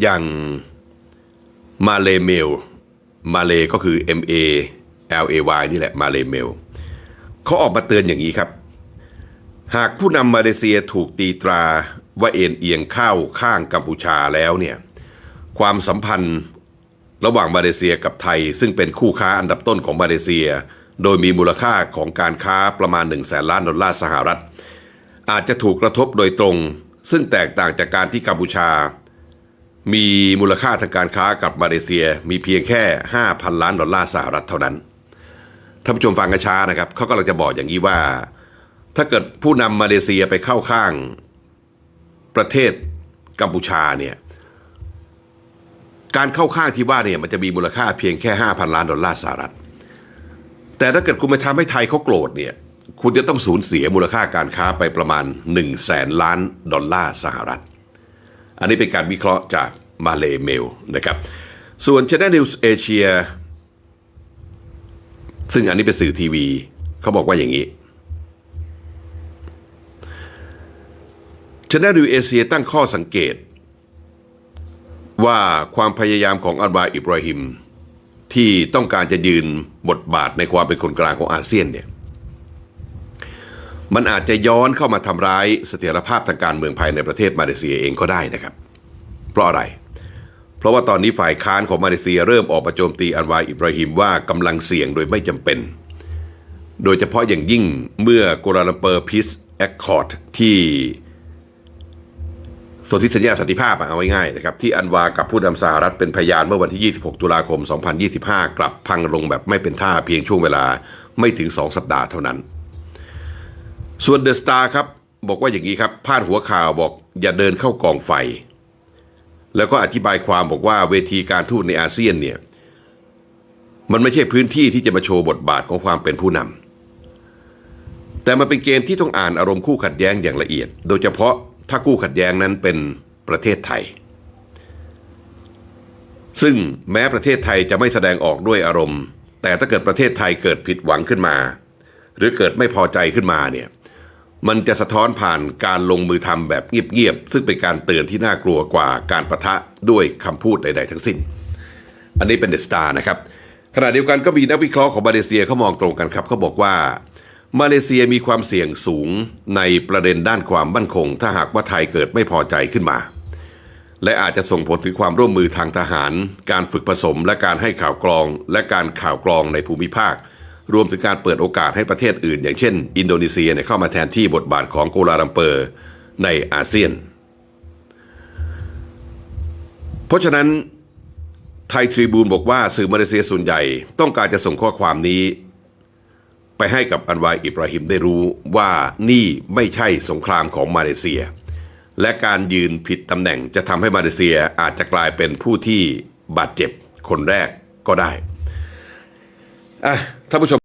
อย่างมาเลเมลมาเลก็คือ M A L A Y นี่แหละมาเลเมลเขาออกมาเตือนอย่างนี้ครับ หากผู้นำมาเลเซียถูกตีตราว่าเอ็นเอียงเข้าข้างกัมพูชาแล้วเนี่ยความสัมพันธ์ระหว่างมาเลเซียกับไทย ซึ่งเป็นคู่ค้าอันดับต้นของมาเลเซีย โดยมีมูลค่าของการค้าประมาณ1 0 0 0 0แสนล้านดอลลาร์สหรัฐ อาจจะถูกกระทบโดยตรง ซึ่งแตกต่างจากการที่กัมพูชา มีมูลค่าทางการค้ากับมาเลเซียมีเพียงแค่ 5,000 ล้านดอลลาร์สหรัฐเท่านั้นท่านผู้ชมฟังกันช้านะครับเขากำลังจะบอกอย่างนี้ว่า ถ้าเกิดผู้นำมาเลเซียไปเข้าข้างประเทศกัมพูชาเนี่ยการเข้าข้างที่ว่าเนี่ยมันจะมีมูลค่าเพียงแค่ 5,000 ล้านดอลลาร์สหรัฐ แต่ถ้าเกิดคุณไปทำให้ไทยเขาโกรธเนี่ยคุณจะต้องสูญเสียมูลค่าการค้าไปประมาณ1 0 0 0 0แสนล้านดอลลาร์สหรัฐ อันนี้เป็นการวิเคราะห์จากมาเลเมลนะครับ ส่วน Channel News Asia ซึ่งอันนี้เป็นสื่อทีวี เขาบอกว่าอย่างนี้ Channel News Asia ตั้งข้อสังเกต ว่าความพยายามของอัลวาอิบราฮิม ที่ต้องการจะยืนบทบาทในความเป็นคนกลางของอาเซียนเนี่ย มันอาจจะย้อนเข้ามาทำร้ายเสถียรภาพทางการเมืองภายในประเทศมาเลเซียเองก็ได้นะครับ เพราะอะไร เพราะว่าตอนนี้ฝ่ายค้านของมาเลเซียเริ่มออกมาโจมตีอันวาอิบราฮิมว่ากำลังเสี่ยงโดยไม่จำเป็น โดยเฉพาะอย่างยิ่งเมื่อกัวลาลัมเปอร์พีซแอคคอร์ดที่สนธิสัญญาสันติภาพอะเอาง่ายๆนะครับที่อันวากับผู้นำสหรัฐเป็นพยานเมื่อวันที่ 26 ตุลาคม 2025 กลับพังลงแบบไม่เป็นท่าเพียงช่วงเวลาไม่ถึง 2 สัปดาห์เท่านั้น ส่วนเดอะสตาร์ครับบอกว่าอย่างนี้ครับพาดหัวข่าวบอกอย่าเดินเข้ากองไฟ แล้วก็อธิบายความบอกว่าเวทีการทูตในอาเซียนเนี่ยมันไม่ใช่พื้นที่ที่จะมาโชว์บทบาทของความเป็นผู้นำแต่มันเป็นเกมที่ต้องอ่านอารมณ์คู่ขัดแย้งอย่างละเอียด โดยเฉพาะถ้าคู่ขัดแย้งนั้นเป็นประเทศไทย ซึ่งแม้ประเทศไทยจะไม่แสดงออกด้วยอารมณ์ แต่ถ้าเกิดประเทศไทยเกิดผิดหวังขึ้นมา หรือเกิดไม่พอใจขึ้นมาเนี่ย มันจะสะท้อนผ่านการลงมือทำแบบเงียบๆซึ่งเป็นการเตือนที่น่ากลัวกว่าการประทะด้วยคำพูดใด ๆ ทั้งสิ้น อันนี้เป็นเดสตาร์นะครับขณะเดียวกันก็มีนักวิเคราะห์ของมาเลเซียเขามองตรงกันครับเขาบอกว่า มาเลเซียมีความเสี่ยงสูงในประเด็นด้านความมั่นคง ถ้าหากว่าไทยเกิดไม่พอใจขึ้นมา และอาจจะส่งผลถึงความร่วมมือทางทหาร การฝึกผสมและการให้ข่าวกรอง และการข่าวกรองในภูมิภาค รวมถึงการเปิดโอกาสให้ประเทศอื่น อย่างเช่น อินโดนีเซียเเข้ามาแทนที่บทบาทของโกลาลัมเปอร์ในอาเซียน เพราะฉะนั้นไทยทริบูนบอกว่าสื่อมาเลเซียส่วนใหญ่ต้องการจะส่งข้อความนี้ ไปให้กับอันวายอิบราฮิมได้รู้ว่านี่ไม่ใช่สงครามของมาเลเซีย และการยืนผิดตำแหน่งจะทำให้มาเลเซียอาจจะกลายเป็นผู้ที่บาดเจ็บคนแรกก็ได้อะ ท่านผู้ชม